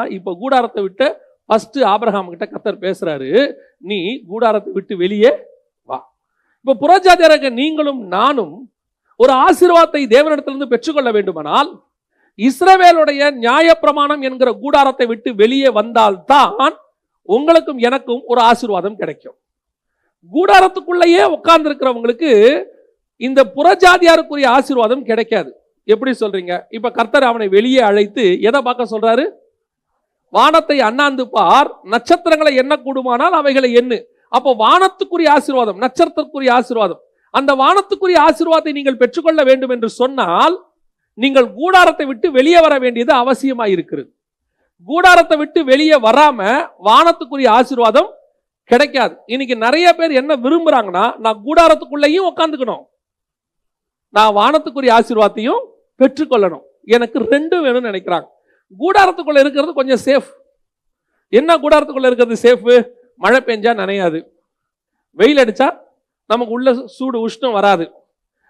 இப்போ கூடாரத்தை விட்டு ஃபஸ்ட்டு ஆபிரகாம் கிட்ட கத்தர் பேசுறாரு நீ கூடாரத்தை விட்டு வெளியே வா. இப்போ புறஜாதியாரங்க நீங்களும் நானும் ஒரு ஆசீர்வாதத்தை தேவனிடத்திலிருந்து பெற்றுக்கொள்ள வேண்டுமானால் இஸ்ரவேலுடைய நியாயப்பிரமாணம் என்கிற கூடாரத்தை விட்டு வெளியே வந்தால்தான் உங்களுக்கும் எனக்கும் ஒரு ஆசீர்வாதம் கிடைக்கும். கூடாரத்துக்குள்ளேயே உட்கார்ந்து இருக்கிறவங்களுக்கு இந்த புறஜாதியாருக்குரிய ஆசீர்வாதம் கிடைக்காது. எப்படி சொல்றீங்க? இப்ப கர்த்தர் அவனை வெளியே அழைத்து எதை பார்க்க சொல்றாரு? வானத்தை அண்ணாந்து பார் நட்சத்திரங்களை என்ன கூடுமானால் அவைகளை எண்ணு. அப்போ வானத்துக்குரிய ஆசீர்வாதம் நட்சத்திரத்துக்குரிய ஆசீர்வாதம். அந்த வானத்துக்குரிய ஆசீர்வாதத்தை நீங்கள் பெற்றுக்கொள்ள வேண்டும் என்று சொன்னால் நீங்கள் கூடாரத்தை விட்டு வெளியே வர வேண்டியது அவசியமாக இருக்கிறது. கூடாரத்தை விட்டு வெளியே வராம வானத்துக்குரிய ஆசீர்வாதம் கிடைக்காது. இன்னைக்கு நிறைய பேர் என்ன விரும்புறாங்கன்னா நான் கூடாரத்துக்குள்ளேயும் உட்காந்துக்கணும் நான் வானத்துக்குரிய ஆசீர்வாதத்தையும் பெற்றுக்கொள்ளணும். எனக்கு ரெண்டும் வேணும்னு நினைக்கிறாங்க. கூடாரத்துக்குள்ளே இருக்கிறது கொஞ்சம் சேஃப் என்ன கூடாரத்துக்குள்ளே இருக்கிறது சேஃபு மழை பெஞ்சா நனையாது. வெயில் அடித்தா நமக்கு உள்ள சூடு உஷ்ணம் வராது.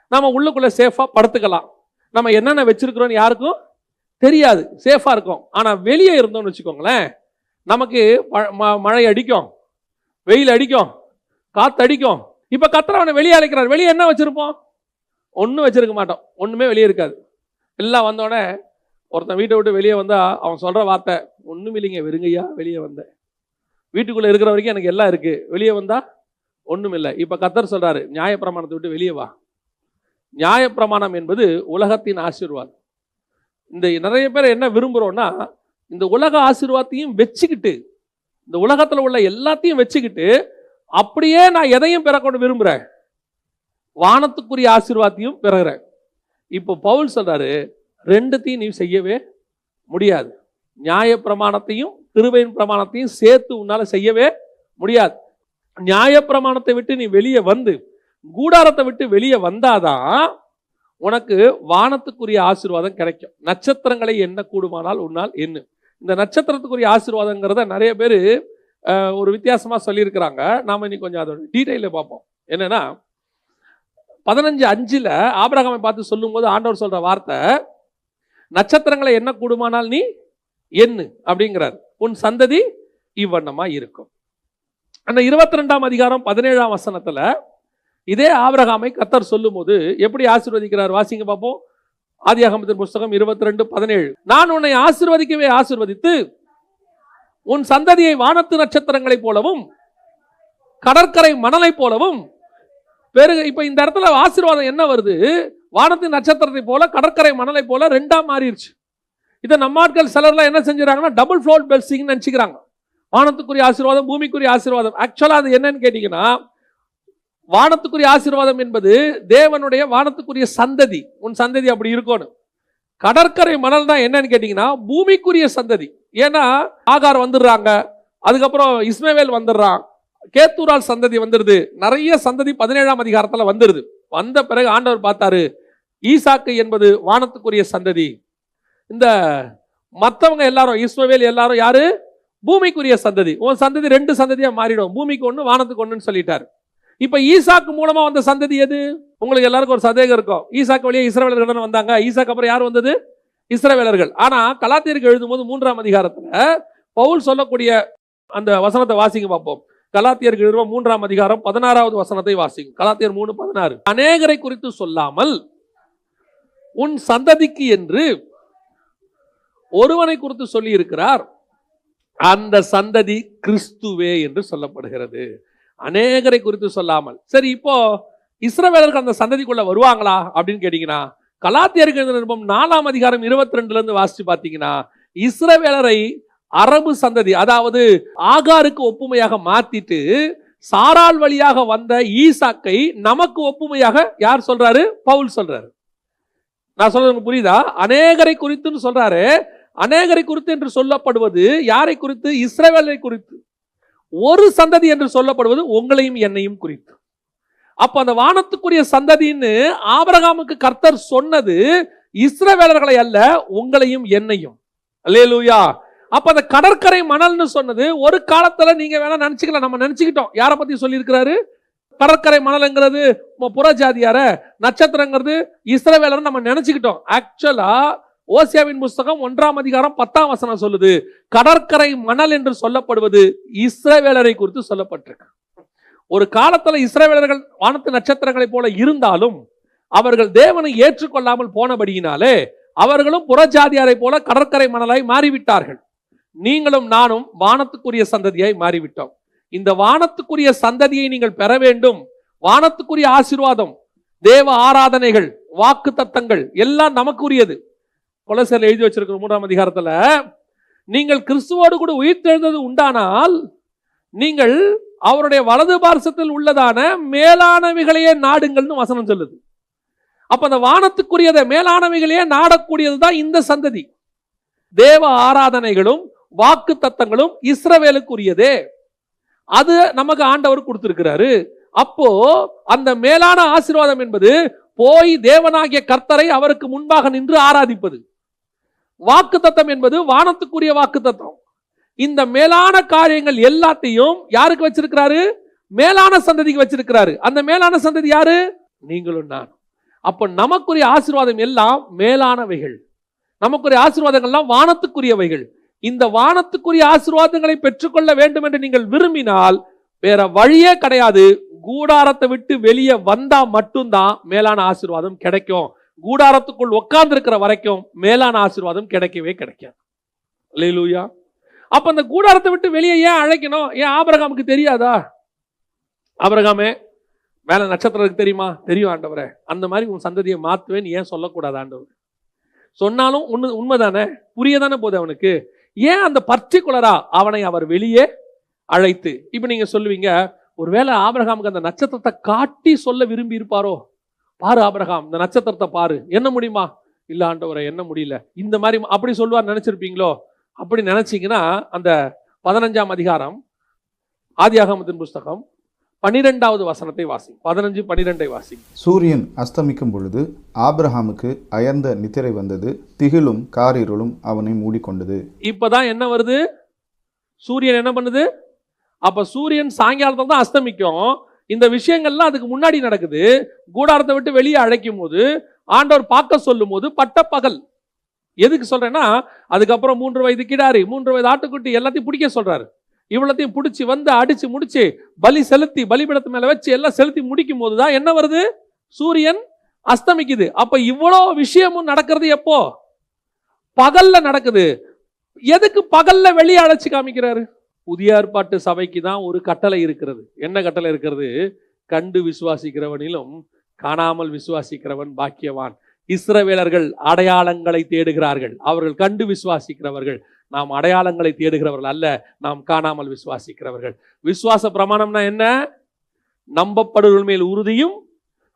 நம்ம உள்ளுக்குள்ளே சேஃபாக படுத்துக்கலாம். நம்ம என்னென்ன வச்சிருக்கிறோம்னு யாருக்கும் தெரியாது. சேஃபாக இருக்கும். ஆனால் வெளியே இருந்தோம்னு வச்சுக்கோங்களேன் நமக்கு ம- மழை அடிக்கும். வெயில் அடிக்கும். காற்று அடிக்கும். இப்போ கத்துறவனை வெளியே அழைக்கிறார். வெளியே என்ன வச்சுருப்போம்? ஒன்றும் வச்சுருக்க மாட்டோம். ஒன்றுமே வெளியே இருக்காது. எல்லாம் வந்தோடனே ஒருத்தன் வீட்டை விட்டு வெளியே வந்தால் அவன் சொல்கிற வார்த்தை ஒன்றும் இல்லைங்க வெறுங்கய்யா வெளியே வந்தேன். வீட்டுக்குள்ளே இருக்கிற வரைக்கும் எனக்கு எல்லாம் இருக்குது வெளியே வந்தால் ஒன்றும் இல்லை. இப்போ கத்தர் சொல்கிறாரு நியாயப்பிரமாணத்தை விட்டு வெளியே வா. நியாயப்பிரமாணம் என்பது உலகத்தின் ஆசீர்வாதம் இந்த நிறைய பேர் என்ன விரும்புகிறோன்னா இந்த உலக ஆசீர்வாதத்தையும் வச்சுக்கிட்டு இந்த உலகத்தில் உள்ள எல்லாத்தையும் வச்சுக்கிட்டு அப்படியே நான் எதையும் பெறக்கொண்டு விரும்புகிறேன் வானத்துக்குரிய ஆசீர்வாதத்தையும் பெறுகிறேன். இப்போ பவுல் சொல்கிறாரு ரெண்டுத்தையும் நீ செய்யவே முடியாது. நியாய பிரமாணத்தையும் கிருபையின் பிரமாணத்தையும் சேர்த்து உன்னால் செய்யவே முடியாது. நியாய பிரமாணத்தை விட்டு நீ வெளியே வந்து கூடாரத்தை விட்டு வெளியே வந்தாதான் உனக்கு வானத்துக்குரிய ஆசீர்வாதம் கிடைக்கும். நட்சத்திரங்களை என்ன கூடுமானால் உன்னால் என்ன இந்த நட்சத்திரத்துக்குரிய ஆசீர்வாதங்கிறத நிறைய பேர் ஒரு வித்தியாசமாக சொல்லியிருக்கிறாங்க. நாம இன்னைக்கு கொஞ்சம் அதோட டீட்டெயிலில் பார்ப்போம். என்னென்னா பதினஞ்சு அஞ்சில் ஆபிரகாமை பார்த்து சொல்லும்போது ஆண்டவர் சொல்கிற வார்த்தை நட்சத்திரங்களை என்ன கூடுமானால் நீ எண்ணு அப்படிங்கிறார். உன் சந்ததி இவ்வண்ணமா இருக்கும். அந்த இருபத்தி ரெண்டாம் அதிகாரம் பதினேழாம் வசனத்துல இதே ஆபிரகாமை கத்தர் சொல்லும்போது எப்படி ஆசிர்வதிக்கிறார்? வாசிங்க பார்ப்போம். ஆதியாகமத்தின் புஸ்தகம் இருபத்தி ரெண்டு பதினேழு. நான் உன்னை ஆசிர்வதிக்கவே ஆசிர்வதித்து உன் சந்ததியை வானத்து நட்சத்திரங்களைப் போலவும் கடற்கரை மணலைப் போலவும் பெருக. இப்போ இந்த இடத்துல ஆசீர்வாதம் என்ன வருது? வானத்தின் நட்சத்திரத்தை போல கடற்கரை மணலை போல ரெண்டா மாறிடுச்சு இதை நம்மாட்கள் சிலர்லாம் என்ன செஞ்சுறாங்கன்னா டபுள் ஃப்ளோர் பெல்சிங்னு நினச்சிக்கிறாங்க. வானத்துக்குரிய ஆசீர்வாதம் பூமிக்குரிய ஆசீர்வாதம். ஆக்சுவலாக அது என்னன்னு கேட்டிங்கன்னா வானத்துக்குரிய ஆசீர்வாதம் என்பது தேவனுடைய வானத்துக்குரிய சந்ததி. உன் சந்ததி அப்படி இருக்கணும். கடற்கரை மணல் தான் என்னன்னு கேட்டிங்கன்னா பூமிக்குரிய சந்ததி. ஏன்னா ஆகார் வந்துடுறாங்க. அதுக்கப்புறம் இஸ்மவேல் வந்துடுறான். கேத்தூரால் சந்ததி வந்துடுது. நிறைய சந்ததி பதினேழாம் அதிகாரத்தில் வந்துடுது. வந்த பிறகு ஆண்டவர் பார்த்தாரு ஈசாக்கு என்பது வானத்துக்குரிய சந்ததி. இந்த மற்றவங்க எல்லாரும் இஸ்மவேல் எல்லாரும் யாரு? பூமிக்குரிய சந்ததி. உன் சந்ததி ரெண்டு சந்ததியா மாறிடும். பூமிக்கு ஒன்று வானத்துக்கு ஒன்றுன்னு சொல்லிட்டார். இப்போ ஈசாக்கு மூலமா வந்த சந்ததி எது? உங்களுக்கு எல்லாருக்கும் ஒரு சந்தேகம் இருக்கும். ஈசாக்கு வழியே இஸ்ரவேலர்கள் வந்தாங்க. ஈசாக்கு அப்புறம் யார் வந்தது? இஸ்ரவேலர்கள். ஆனா எழுதும் போது மூன்றாம் அதிகாரத்தில் பவுல் சொல்லக்கூடிய அந்த வசனத்தை வாசிங்க பார்ப்போம். கலாத்தியருக்கு எழுதுவோம் மூன்றாம் அதிகாரம் பதினாறாவது வசனத்தை வாசிங்க. கலாத்தியர் மூணு பதினாறு. அநேகரை குறித்து சொல்லாமல் உன் சந்ததிக்கு என்று ஒருவனை குறித்து சொல்லி இருக்கிறார் அந்த சந்ததி கிறிஸ்துவே என்று சொல்லப்படுகிறது. அநேகரை குறித்து சொல்லாமல். சரி இப்போ இஸ்ரவேலர்கள் அந்த சந்ததிக்குள்ள வருவாங்களா அப்படின்னு கேட்டீங்கன்னா கலாத்தியருக்கு நிருபம் நாலாம் அதிகாரம் இருபத்தி ரெண்டுல இருந்து வாசிச்சு பார்த்தீங்கன்னா இஸ்ரவேலரை அரபு சந்ததி அதாவது ஆகாருக்கு ஒப்புமையாக மாத்திட்டு சாரால் வழியாக வந்த ஈசாக்கை நமக்கு ஒப்புமையாக யார் சொல்றாரு? பவுல் சொல்றாரு. நான் சொல்றது புரியுதா? அநேகரை குறித்துன்னு சொல்றாரு. அநேகரை குறித்து என்று சொல்லப்படுவது யாரை குறித்து? இஸ்ரேவேலை குறித்து. ஒரு சந்ததி என்று சொல்லப்படுவது உங்களையும் என்னையும் குறித்து. அப்ப அந்த வானத்துக்குரிய சந்ததின்னு ஆபரகாமுக்கு கர்த்தர் சொன்னது இஸ்ரவேலர்களை அல்ல உங்களையும் என்னையும். அல்லேலூயா! அப்போ அந்த கடற்கரை மணல்னு சொன்னது ஒரு காலத்துல நீங்க வேணா நினைச்சுக்கலாம். நம்ம நினச்சிக்கிட்டோம். யாரை பற்றி சொல்லியிருக்கிறாரு? கடற்கரை மணல்ங்கிறது புறஜாதியார நட்சத்திரங்கிறது இஸ்ரவேலர் நம்ம நினச்சிக்கிட்டோம். ஆக்சுவலா ஓசியாவின் புஸ்தகம் ஒன்றாம் அதிகாரம் பத்தாம் வசனம் சொல்லுது கடற்கரை மணல் என்று சொல்லப்படுவது இஸ்ரவேலரை குறித்து சொல்லப்பட்டிருக்கு. ஒரு காலத்துல இஸ்ரவேலர்கள் வானத்து நட்சத்திரங்களைப் போல இருந்தாலும் அவர்கள் தேவனை ஏற்றுக்கொள்ளாமல் போனபடியினாலே அவர்களும் புறஜாதியாரை போல கடற்கரை மணலாய் மாறிவிட்டார்கள். நீங்களும் நானும் வானத்துக்குரிய சந்ததியாய் மாறிவிட்டோம். இந்த வானத்துக்குரிய சந்ததியை நீங்கள் பெற வேண்டும். வானத்துக்குரிய ஆசீர்வாதம் தேவ ஆராதனைகள் வாக்கு தத்தங்கள் எல்லாம் நமக்குரியது. கொலசேரில் எழுதி வச்சிருக்கிற மூன்றாம் அதிகாரத்தில் நீங்கள் கிறிஸ்துவோடு கூட உயிர்த்தெழுந்தது உண்டானால் நீங்கள் அவருடைய வலது பார்சத்தில் உள்ளதான மேலானவைகளையே நாடுங்கள்னு வசனம் சொல்லுது. அப்ப அந்த வானத்துக்குரியதை மேலானவைகளையே நாடக்கூடியது தான் இந்த சந்ததி. தேவ ஆராதனைகளும் வாக்கு தத்தங்களும் இஸ்ரவேலுக்குரியதே. அது நமக்கு ஆண்டவர் கொடுத்திருக்கிறாரு. அப்போ அந்த மேலான ஆசீர்வாதம் என்பது போய் தேவனாகிய கர்த்தரை அவருக்கு முன்பாக நின்று ஆராதிப்பது. வாக்கு தத்தம் என்பது வானத்துக்குரிய வாக்கு தத்தம் இந்த மேலான காரியங்கள் எல்லாத்தையும் யாருக்கு வச்சிருக்கிறாரு? மேலான சந்ததிக்கு வச்சிருக்கிறாரு. அந்த மேலான சந்ததி யாரு? நீங்களும் நான் அப்ப நமக்குரிய ஆசீர்வாதம் எல்லாம் மேலானவைகள். நமக்குரிய ஆசீர்வாதங்கள்லாம் வானத்துக்குரியவைகள். இந்த வானத்துக்குரிய ஆசீர்வாதங்களை பெற்றுக்கொள்ள வேண்டும் என்று நீங்கள் விரும்பினால் வேற வழியே கிடையாது. கூடாரத்தை விட்டு வெளியே வந்தா மட்டும்தான் மேலான ஆசீர்வாதம் கிடைக்கும். கூடாரத்துக்குள் உட்கார்ந்து இருக்கிற வரைக்கும் மேலான ஆசீர்வாதம் கிடைக்கவே கிடைக்காது. அல்லேலூயா. அப்ப அந்த கூடாரத்தை விட்டு வெளியே ஏன் அழைக்கணும்? ஏன் ஆபரகாமுக்கு தெரியாதா? ஆபரகாமே மேல நட்சத்திரத்துக்கு தெரியுமா? தெரியும் ஆண்டவரே. அந்த மாதிரி உன் சந்ததியை மாற்றுவேன்னு ஏன் சொல்லக்கூடாது ஆண்டவர்? சொன்னாலும் உண்மை உண்மைதானே? புரியதானே போகுது அவனுக்கு? ஏன் அந்த பர்டிகுலரா அவனை அவர் வெளியே அழைத்து? இப்ப நீங்க சொல்லுவீங்க ஒருவேளை ஆபிரகாமுக்கு அந்த நட்சத்திரத்தை காட்டி சொல்ல விரும்பி இருப்பாரோ? பாரு ஆபிரகாம் இந்த நட்சத்திரத்தை பாரு. என்ன முடியுமா? இல்ல ஆண்டவரை என்ன முடியல? இந்த மாதிரி அப்படி சொல்லுவார் நினைச்சிருப்பீங்களோ? அப்படி நினைச்சீங்கன்னா அந்த பதினஞ்சாம் அதிகாரம் ஆதியாகமத்தின் புஸ்தகம் பன்னிரெண்டாவது வசனத்தை வாசி பதினஞ்சு பன்னிரெண்டை வாசி சூரியன் அஸ்தமிக்கும் பொழுது ஆபிரகாமுக்கு அயர்ந்த நித்திரை வந்தது. திகிலும் காரிருளும் அவனை மூடிக்கொண்டது. இப்பதான் என்ன வருது? சூரியன் என்ன பண்ணுது? அப்ப சூரியன் சாயங்காலத்துல தான் அஸ்தமிக்கும். இந்த விஷயங்கள்லாம் அதுக்கு முன்னாடி நடக்குது. கூடாரத்தை விட்டு வெளியே அழைக்கும் போது ஆண்டவர் பார்க்க சொல்லும் போது பட்ட பகல். எதுக்கு சொல்றேன்னா அதுக்கப்புறம் மூன்று வயது கிடாரி மூன்று வயது ஆட்டுக்குட்டி எல்லாத்தையும் பிடிக்க சொல்றாரு. இவ்வளத்தையும் பிடிச்சி வந்து அடிச்சு முடிச்சு பலி செலுத்தி பலிபீடத்து மேல வச்சு எல்லாம் செலுத்தி முடிக்கும் போது தான் என்ன வருது? சூரியன் அஸ்தமிக்குது. அப்ப இவ்வளோ விஷயமும் நடக்கிறது எப்போ? பகல்ல நடக்குது. எதுக்கு பகல்ல வெளியே அழைச்சு காமிக்கிறாரு? புதிய ஏற்பாட்டு சபைக்கு தான் ஒரு கட்டளை இருக்கிறது. என்ன கட்டளை இருக்கிறது? கண்டு விசுவாசிக்கிறவனிலும் காணாமல் விசுவாசிக்கிறவன் பாக்கியவான். இஸ்ரவேலர்கள் அடையாளங்களை தேடுகிறார்கள். அவர்கள் கண்டு விசுவாசிக்கிறவர்கள். நாம் அடையாளங்களை தேடுகிறவர்கள் அல்ல நாம் காணாமல் விசுவாசிக்கிறவர்கள். விசுவாச பிரமாணம்னா என்ன? நம்பப்படுவர்கள் மேல் உறுதியும்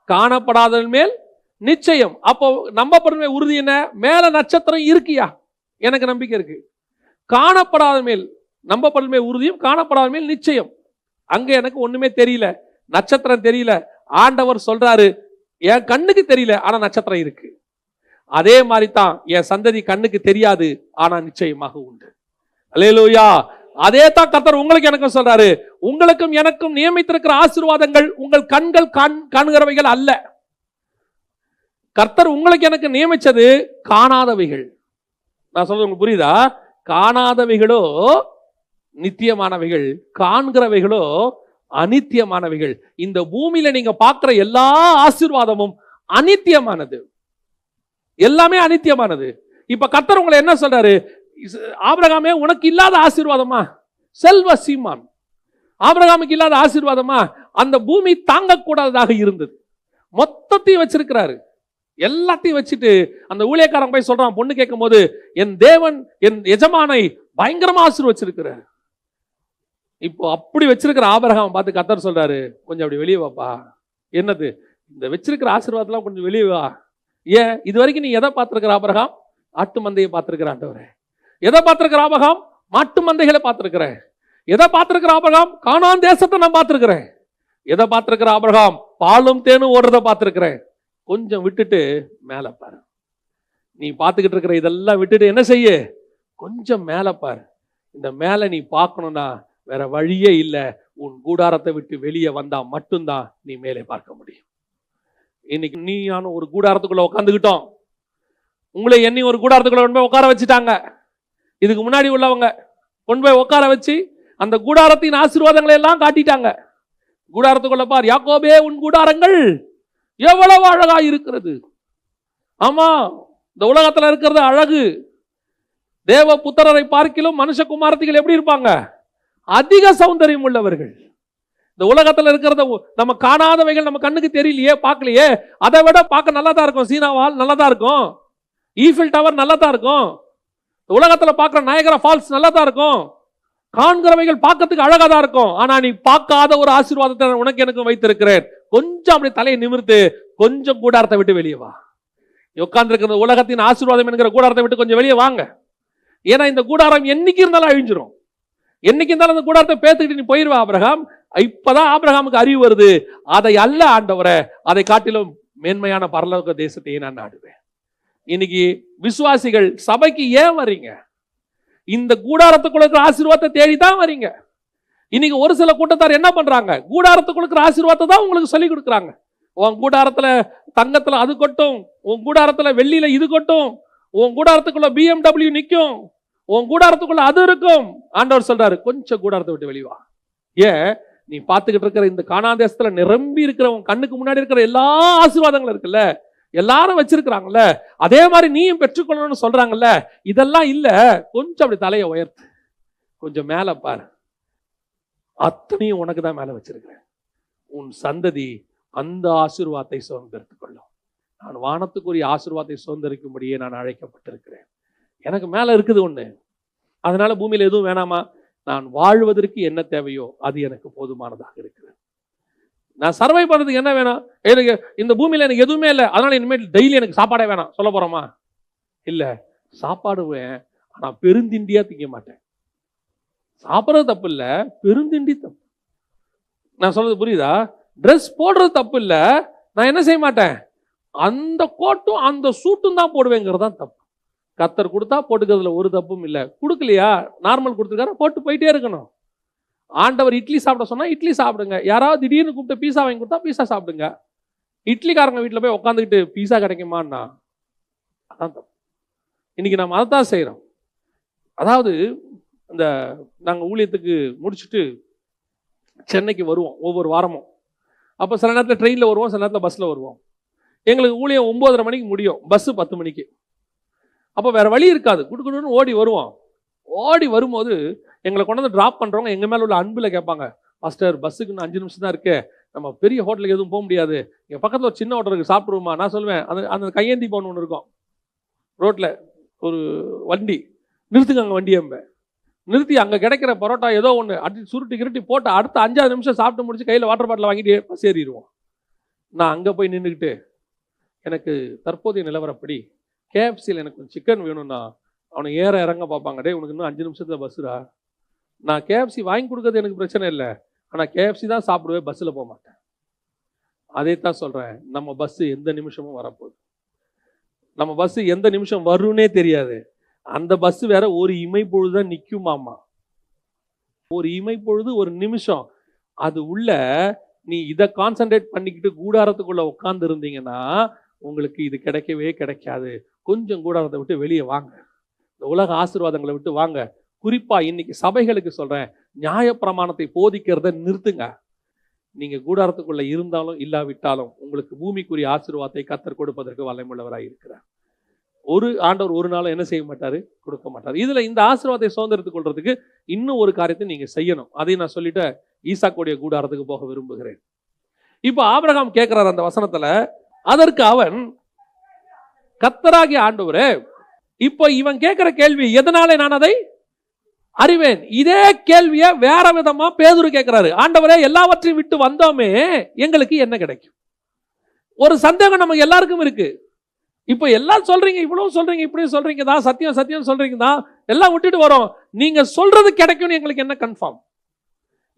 காணப்படாதவன் மேல் நிச்சயம். அப்போ நம்பப்படுற மேல் உறுதி என்ன? மேல நட்சத்திரம் இருக்கியா? எனக்கு நம்பிக்கை இருக்கு. காணப்படாத மேல் நம்பப்படுவர்கள் மேல் உறுதியும் காணப்படாத மேல் நிச்சயம். அங்க எனக்கு ஒண்ணுமே தெரியல. நட்சத்திரம் தெரியல. ஆண்டவர் சொல்றாரு. என் கண்ணுக்கு தெரியல ஆனா நட்சத்திரம் இருக்கு. அதே மாதிரி தான் என் சந்ததி கண்ணுக்கு தெரியாது ஆனா நிச்சயமாக உண்டு. அல்லேலூயா. அதே தான் கர்த்தர் உங்களுக்கு எனக்கும் சொல்றாரு. உங்களுக்கும் எனக்கும் நியமித்திருக்கிற ஆசீர்வாதங்கள் உங்கள் கண்கள் காண் காணுகிறவைகள் அல்ல. கர்த்தர் உங்களுக்கு எனக்கு நியமிச்சது காணாதவைகள். நான் சொல்றது உங்களுக்கு புரியுதா? காணாதவைகளோ நித்தியமானவைகள் காண்கிறவைகளோ அனித்தியமானவைகள். இந்த பூமியில நீங்க பார்க்கிற எல்லா ஆசீர்வாதமும் அனித்தியமானது. எல்லாமே அனித்தியமானது இப்ப கத்தர் உங்களை என்ன சொல்றாரு? ஆபிரகாமே உனக்கு இல்லாத ஆசீர்வாதமா? செல்வ சீமான். ஆபிரகாமுக்கு இல்லாத ஆசீர்வாதமா? அந்த பூமி தாங்கக்கூடாததாக இருந்தது. மொத்தத்தையும் வச்சிருக்கிறாரு. எல்லாத்தையும் வச்சுட்டு அந்த ஊழியக்காரன் போய் சொல்றான் பொண்ணு கேட்கும் போது என் தேவன் என் எஜமானை பயங்கரமா ஆசீர்வச்சிருக்கிறார். இப்போ அப்படி வச்சிருக்கிற ஆபரகம் பார்த்து கத்தர் சொல்றாரு கொஞ்சம் அப்படி வெளியே வாப்பா. என்னது? இந்த வச்சிருக்கிற ஆசீர்வாதம்லாம் கொஞ்சம் வெளியே வா. ஏன்? இது வரைக்கும் நீ எதை பார்த்துருக்கிற ஆபரகாம்? ஆட்டு மந்தையை பார்த்துருக்கிற ஆண்டவரே. எதை பார்த்துருக்கிற ஆபரகாம்? மாட்டு மந்தைகளை பார்த்துருக்கிறேன் எதை பார்த்துருக்கிற ஆபரகாம்? காணான் தேசத்தை நான் பார்த்துருக்குறேன். எதை பார்த்துருக்கிற ஆபரகாம்? பாலும் தேனும் ஓடுறதை பார்த்துருக்குறேன். கொஞ்சம் விட்டுட்டு மேலே பாரு. நீ பார்த்துக்கிட்டு இருக்கிற இதெல்லாம் விட்டுட்டு என்ன செய்ய? கொஞ்சம் மேலே பாரு. இந்த மேலே நீ பார்க்கணும்னா வேற வழியே இல்லை. உன் கூடாரத்தை விட்டு வெளியே வந்தால் மட்டும்தான் நீ மேலே பார்க்க முடியும். இன்னைக்கு நீ ஒரு கூடாரத்துக்குள்ள உட்காந்துக்கிட்டோம் உங்களை எண்ணி ஒரு கூடாரத்துக்குள்ள கொண்டு போய் உட்கார வச்சுட்டாங்க. இதுக்கு முன்னாடி உள்ளவங்க கொண்டு போய் உட்கார வச்சு அந்த கூடாரத்தின் ஆசீர்வாதங்களை எல்லாம் காட்டிட்டாங்க. கூடாரத்துக்குள்ள பார் யாக்கோபே உன் கூடாரங்கள் எவ்வளவு அழகா இருக்கிறது. ஆமா இந்த உலகத்துல இருக்கிறது அழகு. தேவ புத்திரரை பார்க்கிலும் மனுஷகுமாரத்திகள் எப்படி இருப்பாங்க? அதிக சௌந்தரியம் உள்ளவர்கள். இந்த உலகத்தில் இருக்கிறத நம்ம காணாதவைகள் நம்ம கண்ணுக்கு தெரியலையே பார்க்கலையே அதை விட பார்க்க நல்லா தான் இருக்கும். சீனாவால் நல்லா தான் இருக்கும். ஈஃபில் டவர் நல்லா தான் இருக்கும். இந்த பார்க்குற நாயகரா ஃபால்ஸ் நல்லா தான் இருக்கும். காண்கிறவைகள் பார்க்கறதுக்கு அழகாக தான் இருக்கும். ஆனால் நீ பார்க்காத ஒரு ஆசீர்வாதத்தை உனக்கு எனக்கு வைத்திருக்கிறேன். கொஞ்சம் அப்படி தலையை நிமிர்த்து கொஞ்சம் கூடாரத்தை விட்டு வெளியே வா. உட்கார்ந்துருக்கிற உலகத்தின் ஆசீர்வாதம் என்கிற கூடாரத்தை விட்டு கொஞ்சம் வெளியே வாங்க. ஏன்னா இந்த கூடாரம் என்னைக்கு இருந்தாலும் அழிஞ்சிரும். என்னைக்கு இருந்தாலும் அந்த கூடாரத்தை பேத்துக்கிட்டு நீ போயிடுவா அப்ரஹாம் இப்பதான் ஆபிரகாமுக்கு அறிவு வருது. அதை அல்ல ஆண்டவரை அதை காட்டிலும் மேன்மையான பரலோக தேசத்தையே நான் நாடுவேன். இன்னைக்கு விசுவாசிகள் சபைக்கு ஏன் வரீங்க? இந்த கூடாரத்துக்குள்ள இருக்கிற ஆசீர்வாதத்தை தேடி தான் வரீங்க. இன்னைக்கு ஒரு சில கூட்டத்தார் என்ன பண்றாங்க? கூடாரத்துக்குள்ள இருக்கிற ஆசீர்வாதத்தை தான் உங்களுக்கு சொல்லி கொடுக்குறாங்க. உன் கூடாரத்துல தங்கத்துல அது கொட்டும் உன் கூடாரத்துல வெள்ளியில இது கொட்டும் உன் கூடாரத்துக்குள்ள பிஎம்டபிள்யூ நிற்கும் உன் கூடாரத்துக்குள்ள அது இருக்கும். ஆண்டவர் சொல்றாரு கொஞ்சம் கூடாரத்தை விட்டு வெளிவா ஏன்? நீ பார்த்துக்கிட்டு இருக்கிற இந்த காணாதேசத்துல நிரம்பி இருக்கிற உன் கண்ணுக்கு முன்னாடி இருக்கிற எல்லா ஆசீர்வாதங்களும் இருக்குல்ல? எல்லாரும் வச்சிருக்கிறாங்கல்ல? அதே மாதிரி நீயும் பெற்றுக்கொள்ளணும்னு சொல்றாங்கல்ல? இதெல்லாம் இல்லை. கொஞ்சம் அப்படி தலையை உயர்த்து. கொஞ்சம் மேலே பாரு. அத்தனையும் உனக்கு தான் மேலே வச்சிருக்கிறேன். உன் சந்ததி அந்த ஆசீர்வாதத்தை சுதந்திரத்துக் கொள்ளும் நான் வானத்துக்குரிய ஆசீர்வாதத்தை சுதந்திரிக்கும்படியே நான் அழைக்கப்பட்டிருக்கிறேன். எனக்கு மேலே இருக்குது ஒன்று அதனால பூமியில் எதுவும் வேணாமா? நான் வாழ்வதற்கு என்ன தேவையோ அது எனக்கு போதுமானதாக இருக்கிறது. நான் சர்வை பண்ணுறதுக்கு என்ன வேணும்? எனக்கு இந்த பூமியில் எனக்கு எதுவுமே இல்லை. அதனால் இனிமேல் டெய்லி எனக்கு சாப்பாடே வேணாம். சொல்ல போகிறோமா இல்லை. சாப்பாடுவேன். ஆனால் பெருந்திண்டியாக திங்க மாட்டேன். சாப்பிட்றது தப்பு இல்லை. பெருந்திண்டி தப்பு. நான் சொல்கிறது புரியுதா? ட்ரெஸ் போடுறது தப்பு இல்லை. நான் என்ன செய்ய மாட்டேன்? அந்த கோட்டும் அந்த சூட்டும் தான் போடுவேங்கிறது தான் தப்பு. கத்தர் கொடுத்தா போட்டுக்கிறதுல ஒரு தப்பும் இல்லை. கொடுக்கலையா? நார்மல் கொடுத்துருக்காரு? போட்டு போயிட்டே இருக்கணும். ஆண்டவர் இட்லி சாப்பிட சொன்னால் இட்லி சாப்பிடுங்க. யாராவது திடீர்னு கூப்பிட்டு பீஸா வாங்கி கொடுத்தா பீஸா சாப்பிடுங்க. இட்லிக்காரங்க வீட்டில் போய் உட்காந்துக்கிட்டு பீஸா கிடைக்குமான்னா? அதான் தப்பு. இன்னைக்கு நம்ம அதை தான் செய்கிறோம் அதாவது இந்த நாங்கள் ஊழியத்துக்கு முடிச்சுட்டு சென்னைக்கு வருவோம் ஒவ்வொரு வாரமும். அப்போ சில நேரத்தில் ட்ரெயினில் வருவோம் சில நேரத்தில் பஸ்ஸில் வருவோம். எங்களுக்கு ஊழியம் ஒம்போதரை மணிக்கு முடியும். பஸ்ஸு பத்து மணிக்கு. அப்போ வேறு வழி இருக்காது. குடு குடுன்னு ஓடி வருவோம் ஓடி வரும்போது எங்களை கொண்டு வந்து ட்ராப் பண்ணுறவங்க எங்கள் மேலே உள்ள அன்பில் கேட்பாங்க. மாஸ்டர் பஸ்ஸுக்கு இன்னும் அஞ்சு நிமிஷம் தான் இருக்கு. நம்ம பெரிய ஹோட்டலுக்கு எதுவும் போக முடியாது. எங்கள் பக்கத்தில் ஒரு சின்ன ஹோட்டல் இருக்கு. சாப்பிடுவோமா? நான் சொல்லுவேன். அந்த அந்த கையேந்தி போன ஒன்று இருக்கும். ரோட்டில் ஒரு வண்டி. நிறுத்துங்க அங்கே வண்டி அம்ப. நிறுத்தி அங்கே கிடைக்கிற பரோட்டா ஏதோ ஒன்று அடி சுருட்டி கிருட்டி போட்டு அடுத்த அஞ்சாவது நிமிஷம் சாப்பிட்டு முடிச்சு கையில் வாட்டர் பாட்டில் வாங்கிட்டு பஸ் ஏறிடுவோம். நான் அங்கே போய் நின்றுக்கிட்டு எனக்கு தற்போதைய நிலவரப்படி கேஎஃப்சியில் எனக்கு சிக்கன் வேணும்னா அவனை ஏற இறங்க பார்ப்பாங்க. டேய் உனக்கு இன்னும் அஞ்சு நிமிஷத்தில் பஸ்ஸுடா நான் கேஎஃப்சி வாங்கி கொடுக்கறது எனக்கு பிரச்சனை இல்லை. ஆனால் கேஎஃப்சி தான் சாப்பிடுவேன் பஸ்ஸில் போக மாட்டேன் அதே தான் சொல்கிறேன் நம்ம பஸ்ஸு எந்த நிமிஷமும் வரப்போகுது. நம்ம பஸ்ஸு எந்த நிமிஷம் வரும்னே தெரியாது. அந்த பஸ்ஸு வேற ஒரு இமை தான் நிற்குமாமா ஒரு இமை பொழுது ஒரு நிமிஷம். அது உள்ள நீ இதை கான்சென்ட்ரேட் பண்ணிக்கிட்டு கூடாரத்துக்குள்ளே உட்காந்துருந்தீங்கன்னா உங்களுக்கு இது கிடைக்கவே கிடைக்காது. கொஞ்சம் கூடாரத்தை விட்டு வெளியே வாங்க. இந்த உலக ஆசீர்வாதங்களை விட்டு வாங்க. குறிப்பாக இன்னைக்கு சபைகளுக்கு சொல்கிறேன் நியாயப்பிரமாணத்தை போதிக்கிறத நிறுத்துங்க. நீங்கள் கூடாரத்துக்குள்ளே இருந்தாலும் இல்லாவிட்டாலும் உங்களுக்கு பூமிக்குரிய ஆசீர்வாதத்தை கத்தர் கொடுப்பதற்கு வல்லமுள்ளவராக இருக்கிறார். ஒரு ஆண்டவர் ஒரு நாளும் என்ன செய்ய மாட்டார்? கொடுக்க மாட்டார். இதில் இந்த ஆசீர்வாதத்தை சுதந்திரத்துக் கொள்றதுக்கு இன்னும் ஒரு காரியத்தை நீங்கள் செய்யணும். அதை நான் சொல்லிட்டு ஈசாக்குடைய கூடாரத்துக்கு போக விரும்புகிறேன். இப்போ ஆபிரகாம் கேட்குறாரு அந்த வசனத்தில் அதற்கு அவன் கத்தராகி ஆண்டவரே இப்போ இவன் கேட்கிற கேள்வி எதனாலே நான் அதை அறிவேன்? இதே கேள்வியை வேற விதமா பேதுரு கேட்கிறாரு. ஆண்டவரே எல்லாவற்றையும் விட்டு வந்தோமே எங்களுக்கு என்ன கிடைக்கும்? ஒரு சந்தேகம் நமக்கு எல்லாருக்கும் இருக்கு. இப்போ எல்லாம் சொல்றீங்க இவ்வளவு சொல்றீங்க இப்படி சொல்றீங்க தான் சத்தியம் சத்தியம் சொல்றீங்க தான் எல்லாம் விட்டுட்டு வரோம். நீங்க சொல்றது கிடைக்கும்னு எங்களுக்கு என்ன கன்ஃபார்ம்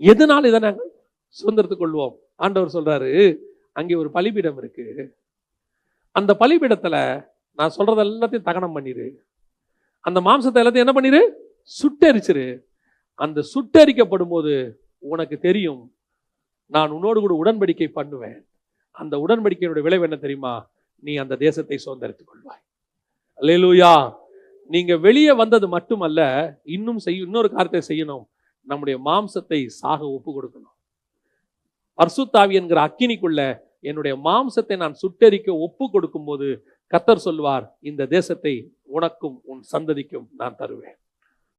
எதனால் இதை நாங்கள் சுதந்திரத்துக் கொள்வோம்? ஆண்டவர் சொல்றாரு அங்கே ஒரு பலிபீடம் இருக்கு. அந்த பலிபீடத்துல நான் சொல்றது எல்லாத்தையும் தகனம் பண்ணிரு. அந்த மாம்சத்தை எல்லாத்தையும் என்ன பண்ணிரு? சுட்டெரிச்சிரு. அந்த சுட்டெரிக்கப்படும் போது உனக்கு தெரியும் நான் உன்னோடு கூட உடன்படிக்கை பண்ணுவேன். அந்த உடன்படிக்கையினுடைய விளைவு என்ன தெரியுமா? நீ அந்த தேசத்தை சுதந்திரித்துக் கொள்வாய். அல்லேலூயா! நீங்க வெளியே வந்தது மட்டுமல்ல இன்னும் செய்ய இன்னொரு காரியத்தை செய்யணும். நம்முடைய மாம்சத்தை சாக ஒப்பு கொடுக்கணும். பர்சுத்தாவி என்கிற அக்கினிக்குள்ள என்னுடைய மாம்சத்தை நான் சுட்டெரிக்க ஒப்பு கொடுக்கும்போது கத்தர் சொல்வார் இந்த தேசத்தை உனக்கும் உன் சந்ததிக்கும் நான் தருவேன்.